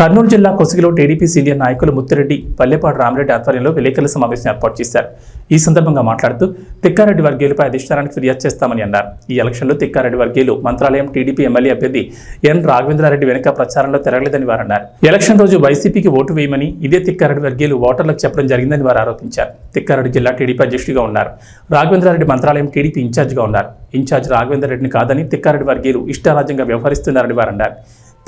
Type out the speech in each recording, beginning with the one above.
కర్నూలు జిల్లా కొసిగిలో TDP senior నాయకులు ముత్తిరెడ్డి పల్లెపాడు రామిరెడ్డి ఆధ్వర్యంలో విలేకరుల సమావేశం ఏర్పాటు చేశారు. ఈ సందర్భంగా మాట్లాడుతూ తిక్కారెడ్డి వర్గీయులపై అధిష్టానానికి ఫిర్యాదు చేస్తామని అన్నారు. ఈ ఎలక్షన్లో తిక్కారెడ్డి వర్గీయులు మంత్రాలయం టీడీపీ ఎమ్మెల్యే అభ్యర్థి ఎన్ రాఘవేంద్రారెడ్డి వెనుక ప్రచారంలో తిరగలేదని వారు అన్నారు. ఎలక్షన్ రోజు వైసీపీకి ఓటు వేయమని ఇదే తిక్కారెడ్డి వర్గీయులు ఓటర్లకు చెప్పడం జరిగిందని వారు ఆరోపించారు. తిక్కారెడ్డి జిల్లా టీడీపీ అధ్యక్షుడిగా ఉన్నారు. రాఘవేంద్రారెడ్డి మంత్రాలయం టీడీపీ ఇన్ఛార్జిగా ఉన్నారు. ఇన్ఛార్జ్ రాఘవేంద్రరెడ్డిని కాదని తిక్కారెడ్డి వర్గీయులు ఇష్టారాజ్యంగా వ్యవహరిస్తున్నారని వారు అన్నారు.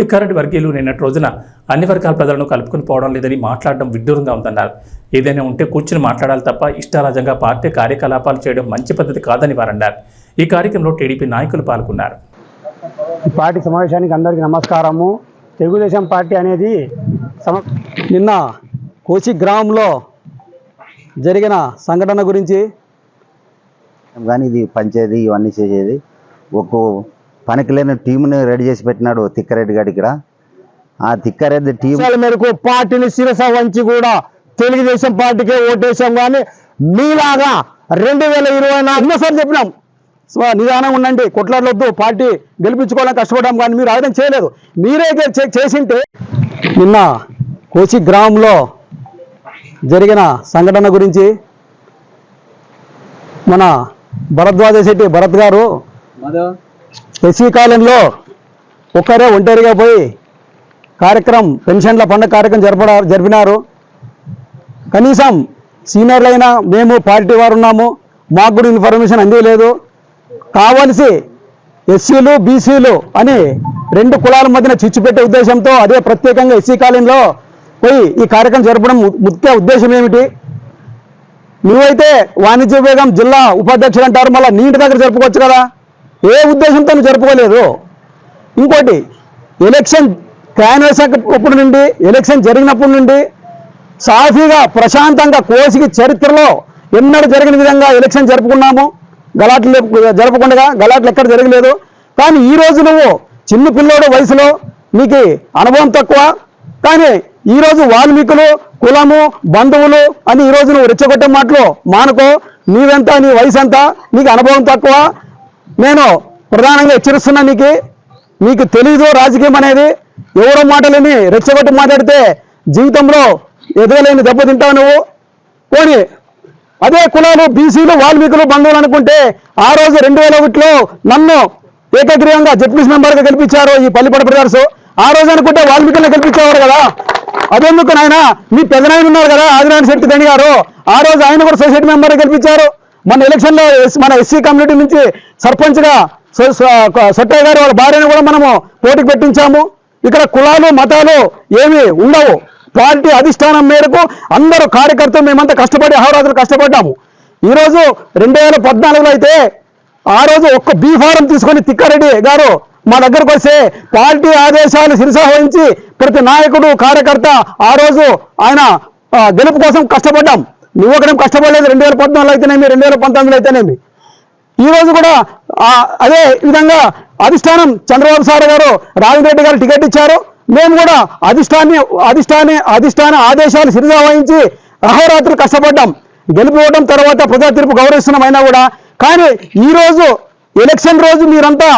తిక్కారెడ్డి వర్గీయులు నిన్నటి రోజున అన్ని వర్గాల ప్రజలను కలుపుకొని పోవడం లేదని మాట్లాడడం విడ్డూరంగా ఉందన్నారు. ఏదైనా ఉంటే కూర్చుని మాట్లాడాలి తప్ప ఇష్టారాజ్యంగా పార్టీ కార్యకలాపాలు చేయడం మంచి పద్ధతి కాదని వారు అన్నారు ఈ కార్యక్రమంలో టీడీపీ నాయకులు పాల్గొన్నారు. పార్టీ సమావేశానికి అందరికీ నమస్కారము. తెలుగుదేశం పార్టీ అనేది సమ నిన్న కోచి గ్రామంలో జరిగిన సంఘటన గురించి కానీ ఇది పంచేది ఇవన్నీ చేసేది. ఒక పనికి లేని టీంని రెడీ చేసి పెట్టినాడు తిక్కారెడ్డి గారి ఇక్కడ. ఆ తిక్కారెడ్డి టీం మేరకు పార్టీని శిరస వంచి కూడా తెలుగుదేశం పార్టీకే ఓటేసాం కానీ మీలాగా రెండు వేల ఇరవై నాలుగు సార్లు చెప్పినాం. సో నిదానం ఉండండి కొట్లాడలొద్దు పార్టీ గెలిపించుకోవాలని కష్టపడ్డాం కానీ మీరు ఆయుధం చేయలేదు. మీరే చేసింటే నిన్న కోచి గ్రామంలో జరిగిన సంఘటన గురించి మన భరద్వాజ శెట్టి భరత్ గారు ఎస్సీ కాలంలో ఒక్కరే ఒంటరిగా పోయి కార్యక్రమం పెన్షన్ల పండుగ కార్యక్రమం జరప జరిపినారు. కనీసం సీనియర్లైనా మేము పార్టీ వారు ఉన్నాము మాకు కూడా ఇన్ఫర్మేషన్ అందిలేదు కావలసి ఎస్సీలు బీసీలు అని రెండు కులాల మధ్యన చిచ్చు పెట్టే ఉద్దేశంతో అదే ప్రత్యేకంగా ఎస్సీ కాలంలో పోయి ఈ కార్యక్రమం జరపడం ముఖ్య ఉద్దేశం ఏమిటి? నువ్వైతే వాణిజ్య విభాగం జిల్లా ఉపాధ్యక్షుడు అంటారు మళ్ళీ నీటి ఇంటి దగ్గర జరుపుకోవచ్చు కదా? ఏ ఉద్దేశంతో జరుపుకోలేదు. ఇంకోటి ఎలక్షన్ క్యాన్వస్ అప్పుడు నుండి ఎలక్షన్ జరిగినప్పటి నుండి సాఫీగా ప్రశాంతంగా కోసికి చరిత్రలో ఎన్నడూ జరిగిన విధంగా ఎలక్షన్ జరుపుకున్నాము. గలాట్లు జరపకుండా గలాట్లు ఎక్కడ జరగలేదు. కానీ ఈ రోజు నువ్వు చిన్న పిల్లోడు వయసులో నీకు అనుభవం తక్కువ. కానీ ఈ రోజు వాల్మీకులు కులము బంధువులు అని ఈ రోజు నువ్వు రెచ్చగొట్టే మాటలు మానుకో. నీవెంత నీ వయసు ఎంత నీకు అనుభవం తక్కువ. నేను ప్రధానంగా హెచ్చరిస్తున్నా నీకు నీకు తెలీదు రాజకీయం అనేది. ఎవరో మాటలేని రెచ్చగొట్టి మాట్లాడితే జీవితంలో ఎదగలేని దెబ్బతింటావు నువ్వు. పోనీ అదే కులాలు బీసీలు వాల్మీకులు బంధువులు అనుకుంటే ఆ రోజు రెండు వేల ఒకటిలో నన్ను ఏకగ్రీవంగా జడ్పీస్ మెంబర్గా గెలిపించారు ఈ పల్లిపడ బ్రదర్స్. ఆ రోజు అనుకుంటే వాల్మీకులను గెలిపించేవారు కదా. అదెందుకు నాయన? మీ పెదనాయన ఉన్నారు కదా ఆదినారాయణ శెట్టి దండి గారు ఆ రోజు ఆయన కూడా సొసైటీ మెంబర్ గెలిపించారు. మన ఎలక్షన్లో ఎస్- మన ఎస్సీ కమ్యూనిటీ నుంచి సర్పంచ్గా సొట్టయ్య గారు వాళ్ళ భార్యను కూడా మనము పోటీకి పెట్టించాము. ఇక్కడ కులాలు మతాలు ఏమి ఉండవు. పార్టీ అధిష్టానం మేరకు అందరూ కార్యకర్తలు మేమంతా కష్టపడి అహోరాత్రులు కష్టపడ్డాము. ఈరోజు రెండు వేల పద్నాలుగులో అయితే ఆ రోజు ఒక్క బీఫారం తీసుకొని తిక్కారెడ్డి గారు మా దగ్గరకు వస్తే పార్టీ ఆదేశాలు శిరసావహించి ప్రతి నాయకుడు కార్యకర్త ఆ రోజు ఆయన గెలుపు కోసం కష్టపడ్డాం. నువ్వు ఒకడం కష్టపడలేదు. రెండు వేల పద్నాలుగు అయితేనేమి? రెండు వేల పంతొమ్మిది అయితేనేమి? ఈ రోజు కూడా అదే విధంగా అధిష్టానం చంద్రబాబు సార్ గారు రాజరెడ్డి గారు టికెట్ ఇచ్చారు. మేము కూడా అధిష్టాన్ని అధిష్టాన్ని అధిష్టాన ఆదేశాలు సిరిగా వహించి అహోరాత్రులు కష్టపడ్డాం. గెలిపివ్వడం తర్వాత ప్రజా తీర్పు గౌరవిస్తున్నామైనా కూడా. కానీ ఈ రోజు ఎలక్షన్ రోజు మీరంతా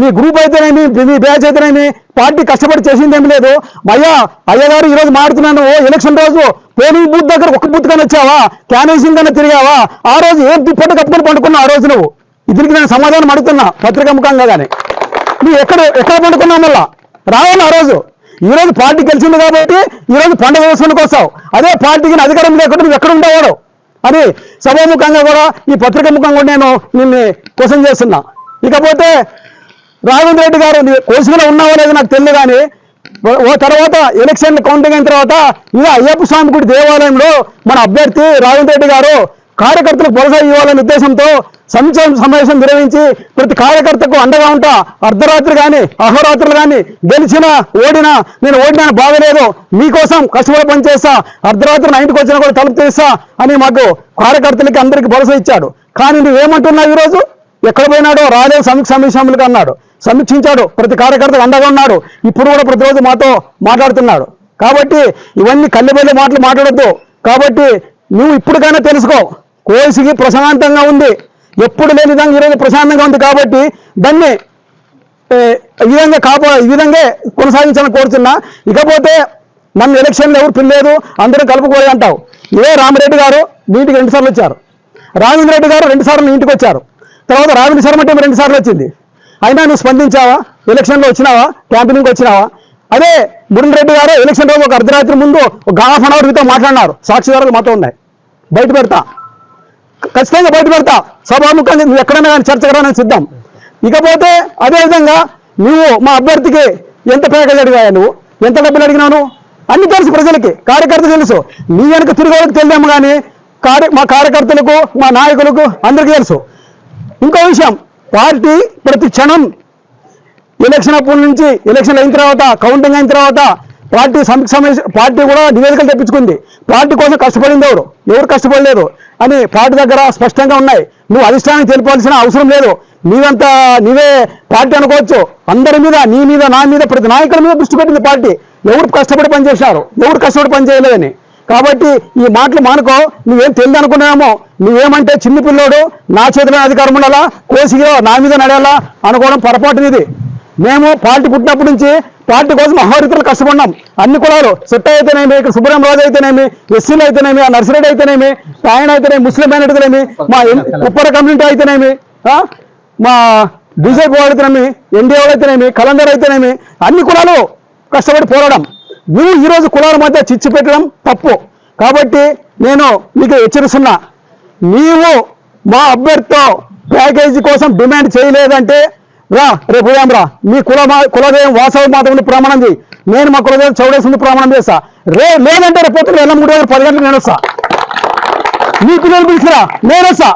మీ గ్రూప్ అయితేనేమి మీ బ్యాచ్ అయితేనేమి పార్టీ కష్టపడి చేసింది ఏమి లేదు. అయ్యా అయ్యగారు ఈరోజు మాడుతున్నాను ఓ ఎలక్షన్ రోజు పోలింగ్ బూత్ దగ్గర ఒక బూత్ కానీ వచ్చావా? క్యానేసింగ్ కానీ తిరిగావా? ఆ రోజు ఏం తిప్పట కప్పుకొని పండుకున్నావు ఆ రోజు నువ్వు? దీనికి నేను సమాధానం అడుగుతున్నా పత్రికా ముఖంగా కానీ నువ్వు ఎక్కడ ఎక్కడ పండుకున్నావు మళ్ళా? రావాలి ఆ రోజు? ఈ రోజు పార్టీ గెలిచింది కాబట్టి ఈ రోజు పండుగ వేసుకుని వస్తావు. అదే పార్టీకి అధికారం లేకుండా నువ్వు ఎక్కడ ఉండేవాడు అని సభాముఖంగా కూడా ఈ పత్రిక ముఖంగా కూడా నేను నిన్ను క్వశ్చన్ చేస్తున్నా. ఇకపోతే రాఘవేంద్ర రెడ్డి గారు నీ కోసిలో ఉన్నావో లేదో నాకు తెలియదు కానీ ఓ- తర్వాత ఎలక్షన్ కౌంటింగ్ అయిన తర్వాత ఇక అయ్యప్ప స్వామి గుడి దేవాలయంలో మన అభ్యర్థి రాఘవేంద్ర రెడ్డి గారు కార్యకర్తలకు భరోసా ఇవ్వాలనే ఉద్దేశంతో సంక్షేమ సమావేశం నిర్వహించి ప్రతి కార్యకర్తకు అండగా ఉంటా. అర్ధరాత్రి కానీ అహోరాత్రులు కానీ గెలిచినా ఓడినా నేను ఓడినా బాగలేదు. మీకోసం కష్టపడి పనిచేస్తా. అర్ధరాత్రి నా ఇంటికి వచ్చినా కూడా తలుపు తీస్తా అని మాకు కార్యకర్తలకి అందరికీ భరోసా ఇచ్చాడు. కానీ నువ్వేమంటున్నావు ఈరోజు? ఎక్కడ పోయినాడో రాలేదు సమీక్ష సమీక్షములకు అన్నాడు. సమీక్షించాడు. ప్రతి కార్యకర్తకు అండగా ఉన్నాడు ఇప్పుడు కూడా ప్రతిరోజు మాతో మాట్లాడుతున్నాడు. కాబట్టి ఇవన్నీ కళ్ళబెళ్ళి మాటలు మాట్లాడద్దు. కాబట్టి నువ్వు ఇప్పటికైనా తెలుసుకో. కోసికి ప్రశాంతంగా ఉంది. ఎప్పుడు లేని విధంగా ఈరోజు ప్రశాంతంగా ఉంది కాబట్టి దాన్ని ఈ విధంగా కాపా ఈ విధంగా కొనసాగించాలని కోరుతున్నా. ఇకపోతే నన్ను ఎలక్షన్లు ఎవరు పిల్లలేదు అందరూ కలుపుకోవాలి అంటావు. ఇదే రామిరెడ్డి గారు మీ ఇంటికి వచ్చారు. రాజేంద్ర రెడ్డి గారు రెండుసార్లు ఇంటికి వచ్చారు. తర్వాత రావిని శర్మ టీం రెండుసార్లు వచ్చింది. అయినా నువ్వు స్పందించావా? ఎలక్షన్లో వచ్చినావా? క్యాంపెయినింగ్ వచ్చినావా? అదే మురళి రెడ్డి గారు ఎలక్షన్ రోజు ఒక అర్ధరాత్రి ముందు ఒక హాఫ్ అన్ అవర్ మీతో మాట్లాడినారు సాక్షిదారులు మాతో ఉన్నాయి. బయట పెడతా. ఖచ్చితంగా బయట పెడతా. సభాముఖంగా నువ్వు ఎక్కడైనా కానీ చర్చ నేను సిద్ధం. ఇకపోతే అదేవిధంగా నువ్వు మా అభ్యర్థికి ఎంత ప్యాకేజ్ అడిగాయా నువ్వు? ఎంత డబ్బులు అడిగినాను? అన్ని తెలుసు ప్రజలకి. కార్యకర్త తెలుసు. నీ వెనక తిరిగేవాళ్ళకి తెలియము కానీ కార్య మా కార్యకర్తలకు మా నాయకులకు అందరికీ తెలుసు. ఇంకో విషయం. పార్టీ ప్రతి క్షణం ఎలక్షన్ అప్పటి నుంచి ఎలక్షన్ అయిన తర్వాత కౌంటింగ్ అయిన తర్వాత పార్టీ సమీక్ష పార్టీ కూడా నివేదికలు తెప్పించుకుంది. పార్టీ కోసం కష్టపడింది ఎవరు? ఎవరు కష్టపడలేదు? అని పార్టీ దగ్గర స్పష్టంగా ఉన్నాయి. నువ్వు అధిష్టానం తెలిపాల్సిన అవసరం లేదు. నీవంతా నీవే పార్టీ అనుకోవచ్చు. అందరి మీద నీ మీద నా మీద ప్రతి నాయకుల మీద దృష్టి పెట్టింది పార్టీ. ఎవరు కష్టపడి పనిచేశారు? ఎవరు కష్టపడి పని చేయలేదని కాబట్టి ఈ మాటలు మానుకో నువ్వేం తెలియదు అనుకున్నామో నువ్వేమంటే చిన్న పిల్లోడు నా చేతిలో అధికారం ఉండాలా? కోసిగా నా మీద నడాలా? అనుకోవడం పొరపాటు ఇది మేము పార్టీ పుట్టినప్పటి నుంచి పార్టీ కోసం అహోరితలు కష్టపడినాం. అన్ని కులాలు సెట్ అయితేనేమి ఇక్కడ సుబ్రహ్మ రాజు అయితేనేమి ఎస్సీలు అయితేనేమి ఆ నర్సిరెడ్డి అయితేనేమి ఆయన అయితేనేమి ముస్లిం అయితేనేమి మా ఉప్పర కమ్యూనిటీ అయితేనేమి మా బీజేపీ వాళ్ళు అయితేనేమి ఎన్డీఏ వాళ్ళు అయితేనేమి కలందర్ అయితేనేమి అన్ని కులాలు కష్టపడి పోరాడం. నువ్వు ఈరోజు కులాల మధ్య చిచ్చు పెట్టడం తప్పు. కాబట్టి నేను మీకు హెచ్చరిస్తున్నా నీవు మా అభ్యర్థితో ప్యాకేజీ కోసం డిమాండ్ చేయలేదంటే రా రేపు ఉదయం రా. మీ కుల కులదేవం వాసవ మాత్రం ప్రమాణం చేయి. నేను మా కులదేవం చౌడేశ్వరుని ప్రమాణం చేస్తా. రే లేదంటే రేపు పొద్దున ఎల్ల మూడు వేల పది గంటలకు నేను వస్తా. నీ పిల్లలు పిలిచిరా నేను వస్తా.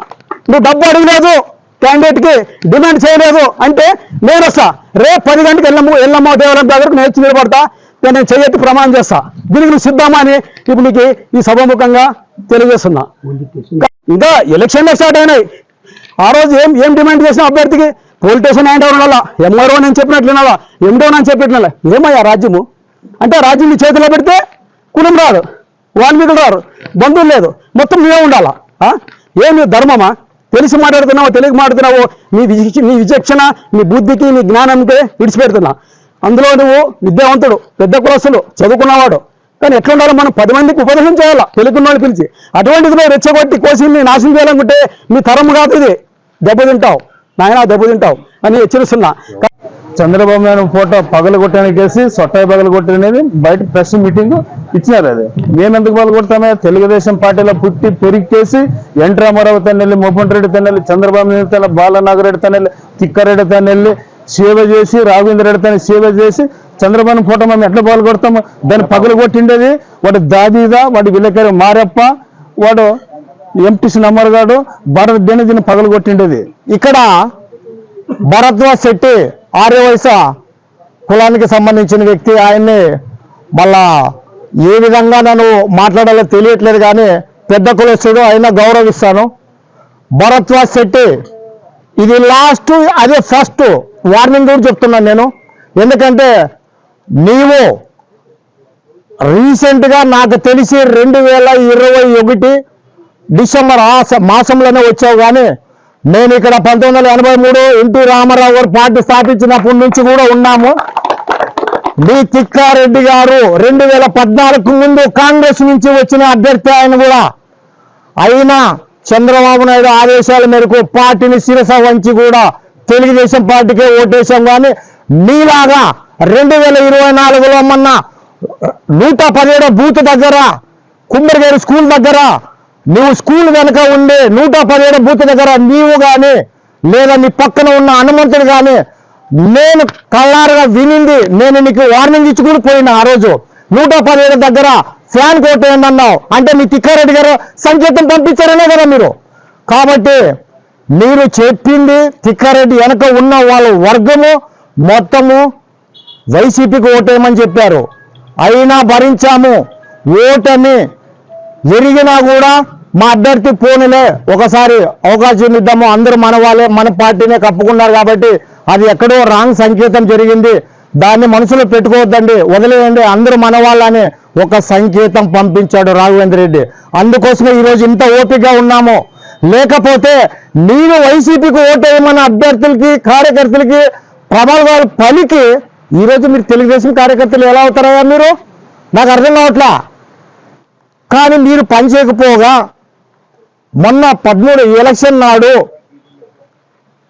నువ్వు డబ్బు అడగలేదు క్యాండిడేట్కి డిమాండ్ చేయలేదు అంటే నేను వస్తా. రేపు పది గంటలకు ఎల్లమ్మ ఎల్లమ్మ దేవాలయం దగ్గరకు నేను వచ్చి నిలబడతా. నేను చేయట్టు ప్రమాణం చేస్తా. దీనికి నువ్వు సిద్ధమా అని ఇప్పుడు నీకు ఈ సభాముఖంగా తెలియజేస్తున్నా. ఇంకా ఎలక్షన్లు స్టార్ట్ అయినాయి. ఆ రోజు ఏం ఏం డిమాండ్ చేసిన అభ్యర్థికి? పోలీస్ స్టేషన్ ఆయన ఉండాలా? ఎంఆర్ఓ నేను చెప్పినట్లు ఎండో నేను చెప్పినట్లు ఏమయ్యా రాజ్యము? అంటే రాజ్యం నీ చేతిలో పెడితే కులం రాదు వాల్మీకులు రారు బంధువులు లేదు మొత్తం నువ్వే ఉండాలా? ఆ? ఏం నీ ధర్మమా? తెలిసి మాట్లాడుతున్నావో తెలియక మాట్లాడుతున్నావో? నీ నీ విచక్షణ నీ బుద్ధికి నీ జ్ఞానంకి విడిచిపెడుతున్నా. అందులో నువ్వు విద్యావంతుడు పెద్ద కులస్తులు చదువుకున్నవాడు. కానీ ఎట్లా ఉండాలి మనం పది మందికి ఉపదేశం చేయాలా? తెలుగున్న వాళ్ళు పిలిచి. అటువంటిది నువ్వు రెచ్చగొట్టి కోసిని నాశనం చేయాలనుకుంటే మీ తరం కాదు ఇది. దెబ్బతింటావు నాయన దెబ్బతింటావు అని హెచ్చరిస్తున్నా. చంద్రబాబు నాయుడు ఫోటో పగలు కొట్టడానికి సొట్టాయి పగలు కొట్టనేది బయట ప్రెస్ మీటింగ్ ఇచ్చినారు అది. మేము ఎందుకు పగలు కొడతామే తెలుగుదేశం పార్టీలో పుట్టి పెరిగేసి ఎన్ రామారావు తన్నెల్లి మోపన్ రెడ్డి తన్నెల్లి చంద్రబాబు నాయుడు తన బాలనాగరెడ్డి తన్నెల్లి తిక్కారెడ్డి తన్నెల్లి సేవ చేసి రాఘవేంద్ర రెడ్డి తన సేవ చేసి చంద్రబాబు ఫోటో మేము ఎట్లా పగలు దాన్ని పగలు కొట్టిండేది వాడు దాదీదా వాడి విలేకరి మారప్ప వాడు ఎంపీసీ నమ్మరుగాడు భారత దేని దీన్ని పగలు కొట్టిండేది ఇక్కడ భరద్వాజ్ శెట్టి ఆర్య వయస కులానికి సంబంధించిన వ్యక్తి. ఆయన్ని మళ్ళా ఏ విధంగా నన్ను మాట్లాడాలో తెలియట్లేదు కానీ పెద్ద కులస్తుడు అయినా గౌరవిస్తాను. భరద్వాజ్ శెట్టి ఇది లాస్ట్ అదే ఫస్ట్ వార్నింగ్ కూడా చెప్తున్నాను నేను. ఎందుకంటే నీవు రీసెంట్గా నాకు తెలిసి రెండు వేల ఇరవై ఒకటి డిసెంబర్ మాసంలోనే వచ్చావు కానీ నేను ఇక్కడ పంతొమ్మిది వందల ఎనభై మూడు ఎన్టీ రామారావు గారు పార్టీ స్థాపించినప్పటి నుంచి కూడా ఉన్నాము. మీ తిక్కారెడ్డి గారు రెండు వేల పద్నాలుగు ముందు కాంగ్రెస్ నుంచి వచ్చిన అభ్యర్థి ఆయన కూడా. అయినా చంద్రబాబు నాయుడు ఆదేశాల మేరకు పార్టీని శిరస వంచి కూడా తెలుగుదేశం పార్టీకే ఓటేశాం. కానీ మీలాగా రెండు వేల ఇరవై నాలుగులో మొన్న నూట పదిహేడు బూత్ దగ్గర కుమ్మరిగారి స్కూల్ దగ్గర నువ్వు స్కూల్ వెనక ఉండి నూట పదిహేడు బూత్ దగ్గర నీవు కానీ లేదా నీ పక్కన ఉన్న హనుమంతుడు కానీ నేను కళ్ళారుగా వినింది నేను నీకు వార్నింగ్ ఇచ్చి కూడా పోయినా ఆ రోజు. నూట పదిహేడు దగ్గర ఫ్యాన్ కొట్టేయండి అన్నావు అంటే మీ తిక్కారెడ్డి గారు సంకేతం పంపించారనే కదా మీరు. కాబట్టి మీరు చెప్పింది తిక్కారెడ్డి వెనక ఉన్న వాళ్ళ వర్గము మొత్తము వైసీపీకి ఓటేయమని చెప్పారు. అయినా భరించాము. ఓటమి ఎరిగినా కూడా మా అభ్యర్థి పోనీలే. ఒకసారి అవకాశం ఇద్దాము. అందరూ మన వాళ్ళే మన పార్టీనే కప్పుకున్నారు కాబట్టి అది ఎక్కడో రాంగ్ సంకేతం జరిగింది. దాన్ని మనసులో పెట్టుకోవద్దండి. వదిలేయండి. అందరూ మన వాళ్ళని ఒక సంకేతం పంపించాడు రాఘవేంద్ర రెడ్డి. అందుకోసమే ఈరోజు ఇంత ఓపికగా ఉన్నాము. లేకపోతే నేను వైసీపీకి ఓటేయమన్న అభ్యర్థులకి కార్యకర్తలకి ప్రబలాలు పలికి ఈరోజు మీరు తెలుగుదేశం కార్యకర్తలు ఎలా అవుతారయ్యా మీరు? నాకు అర్థం కావట్లా? కానీ మీరు పనిచేయకపోగా మొన్న పదమూడు ఎలక్షన్ నాడు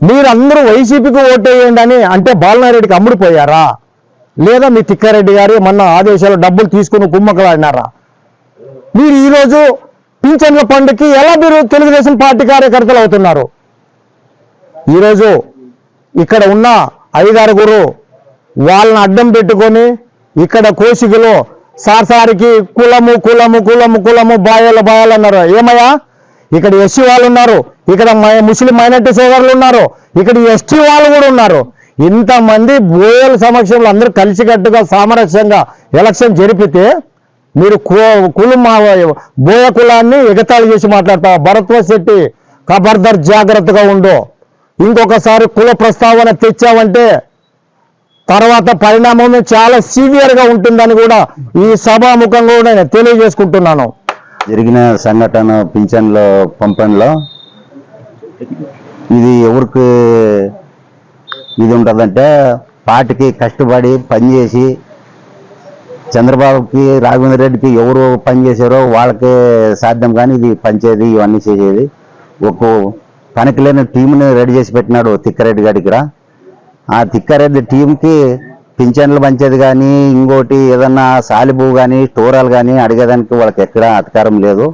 మీరందరూ వైసీపీకి ఓటేయండి అని అంటే బాలనారెడ్డికి అమ్ముడిపోయారా? లేదా మీ తిక్కారెడ్డి గారి మొన్న ఆదేశాలు డబ్బులు తీసుకుని కుమ్మకలాడినారా మీరు ఈరోజు పింఛన్ల పండుగకి ఎలా మీరు తెలుగుదేశం పార్టీ కార్యకర్తలు అవుతున్నారు? ఈరోజు ఇక్కడ ఉన్న ఐదారుగురు వాళ్ళని అడ్డం పెట్టుకొని ఇక్కడ కోసికలో సార్సారికి కులము కులము కులము కులము బాయలు బాయాలు అన్నారు. ఏమయ్యా? ఇక్కడ ఎస్సీ వాళ్ళు ఉన్నారు. ఇక్కడ ముస్లిం మైనార్టీ సోదరులు ఉన్నారు. ఇక్కడ ఎస్టీ వాళ్ళు కూడా ఉన్నారు. ఇంతమంది బోయల సమక్షంలో అందరూ కలిసికట్టుగా సామరస్యంగా ఎలక్షన్ జరిపితే మీరు కు- కులం బోయ కులాన్ని ఎగతాళి చేసి మాట్లాడతా భరత్వ శెట్టి కబర్దర్ జాగ్రత్తగా ఉండు. ఇంకొకసారి కుల ప్రస్తావన తెచ్చావంటే తర్వాత పరిణామం చాలా సీవియర్గా ఉంటుందని కూడా ఈ సభాముఖంగా కూడా నేను తెలియజేసుకుంటున్నాను. జరిగిన సంఘటన పింఛన్లో పంపంలో ఇది ఎవరికి ఇది ఉంటుందంటే పార్టీకి కష్టపడి పనిచేసి చంద్రబాబుకి రాఘవేంద్ర రెడ్డికి ఎవరు పని చేశారో వాళ్ళకే సాధ్యం కానీ ఇది పనిచేది ఇవన్నీ చేసేది. ఒక పనికి లేని టీంని రెడీ చేసి పెట్టినాడు తిక్కారెడ్డి గారి ఇక్కడ ఆ తిక్కారెడ్డి టీంకి పింఛన్లు పంచేది కానీ ఇంకోటి ఏదన్నా సాలిబు కానీ టూరాలు కానీ అడిగేదానికి వాళ్ళకి ఎక్కడ అధికారం లేదు.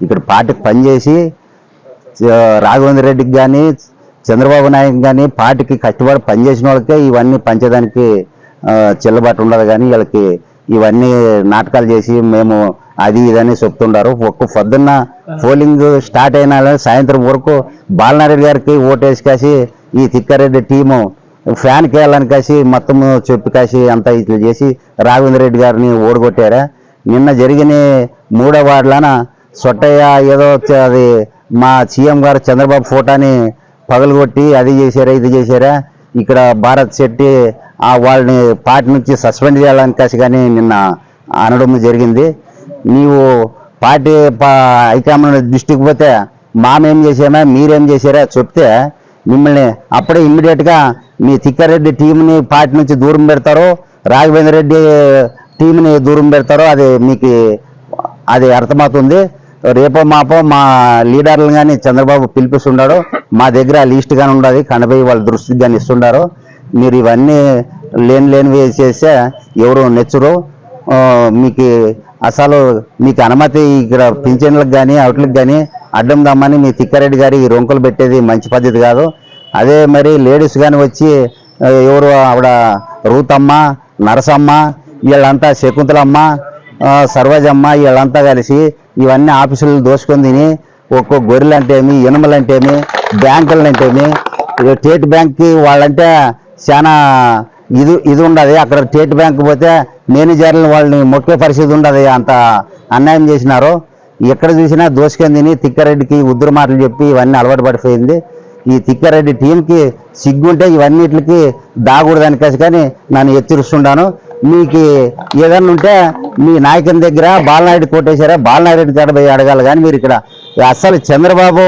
ఇక్కడ పార్టీకి పనిచేసి రాఘవేంద్ర రెడ్డికి కానీ చంద్రబాబు నాయుడు కానీ పార్టీకి కట్టుబడి పనిచేసిన వాళ్ళకే ఇవన్నీ పంచేదానికి చెల్లుబాటు ఉండదు కానీ వీళ్ళకి ఇవన్నీ నాటకాలు చేసి మేము అది ఇదని చెప్తుండారు ఒక్క పొద్దున్న పోలింగ్ స్టార్ట్ అయిన సాయంత్రం వరకు బాలనారెడ్డి గారికి ఓటేసి కాసి ఈ తిక్కారెడ్డి టీము ఫ్యాన్కి వెళ్ళాలని కాసి మొత్తం చెప్పి కాసి అంతా ఇట్లా చేసి రాఘవేంద్ర రెడ్డి గారిని ఓడగొట్టారా? నిన్న జరిగిన మూడో వార్డులన సొట్టయ్య ఏదో అది మా సీఎం గారు చంద్రబాబు ఫోటోని పగలగొట్టి అది చేశారా ఇది చేశారా? ఇక్కడ భారత్ శెట్టి ఆ వాళ్ళని పార్టీ నుంచి సస్పెండ్ చేయాలని కాసి కానీ నిన్న అనడం జరిగింది. నీవు పార్టీ హైకమాండ్ దృష్టికి పోతే మామేం చేసామా మీరేం చేశారా చెప్తే మిమ్మల్ని అప్పుడే ఇమ్మీడియట్గా మీ తిక్కారెడ్డి టీంని పార్టీ నుంచి దూరం పెడతారో రాఘవేంద్ర రెడ్డి టీంని దూరం పెడతారో అది మీకు అది అర్థమవుతుంది. రేపో మాపో మా లీడర్లు కానీ చంద్రబాబు పిలిపిస్తున్నాడు మా దగ్గర లిస్ట్ కానీ ఉండదు కనబోయి వాళ్ళ దృష్టికి కానీ ఇస్తుండారు. మీరు ఇవన్నీ లేని లేనివి చేస్తే ఎవరు నెచ్చరు. మీకు అసలు మీకు అనుమతి ఇక్కడ పింఛన్లకు కానీ అవుట్లకు కానీ అడ్డం దమ్మని మీ తిక్కారెడ్డి గారి ఈ రొంకలు పెట్టేది మంచి పద్ధతి కాదు. అదే మరి లేడీస్ కానీ వచ్చి ఎవరు ఆవిడ రూతమ్మ నరసమ్మ వీళ్ళంతా శకుంతలమ్మ సర్వజమ్మ వీళ్ళంతా కలిసి ఇవన్నీ ఆఫీసులు దోసుకొని తిని ఒక్కో గొర్రెలు అంటేమి ఎనుమలు అంటేమి బ్యాంకులు అంటేమి స్టేట్ బ్యాంక్కి వాళ్ళంటే చాలా ఇది ఇది ఉండదు. అక్కడ స్టేట్ బ్యాంక్ పోతే మేనేజర్లు వాళ్ళని మొక్కే పరిస్థితి ఉండదు. అంత అన్యాయం చేసినారు. ఎక్కడ చూసినా దోసుకొని తిని తిక్కారెడ్డికి ఉద్దురు మాటలు చెప్పి ఇవన్నీ అలవాటు పడిపోయింది. ఈ తిక్కారెడ్డి టీంకి సిగ్గుంటే ఇవన్నిటికి దాగూడదని కాసి కానీ నన్ను హెచ్చరిస్తుంటాను మీకు ఏదన్నా ఉంటే మీ నాయకుని దగ్గర బాలనాయుడు కొట్టేశారా బాలనాయుడు కాడ పోయి అడగాలి. కానీ మీరు ఇక్కడ అసలు చంద్రబాబు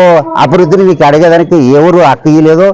అభివృద్ధిని మీకు అడిగేదానికి ఎవరు అక్కయ్యలేదు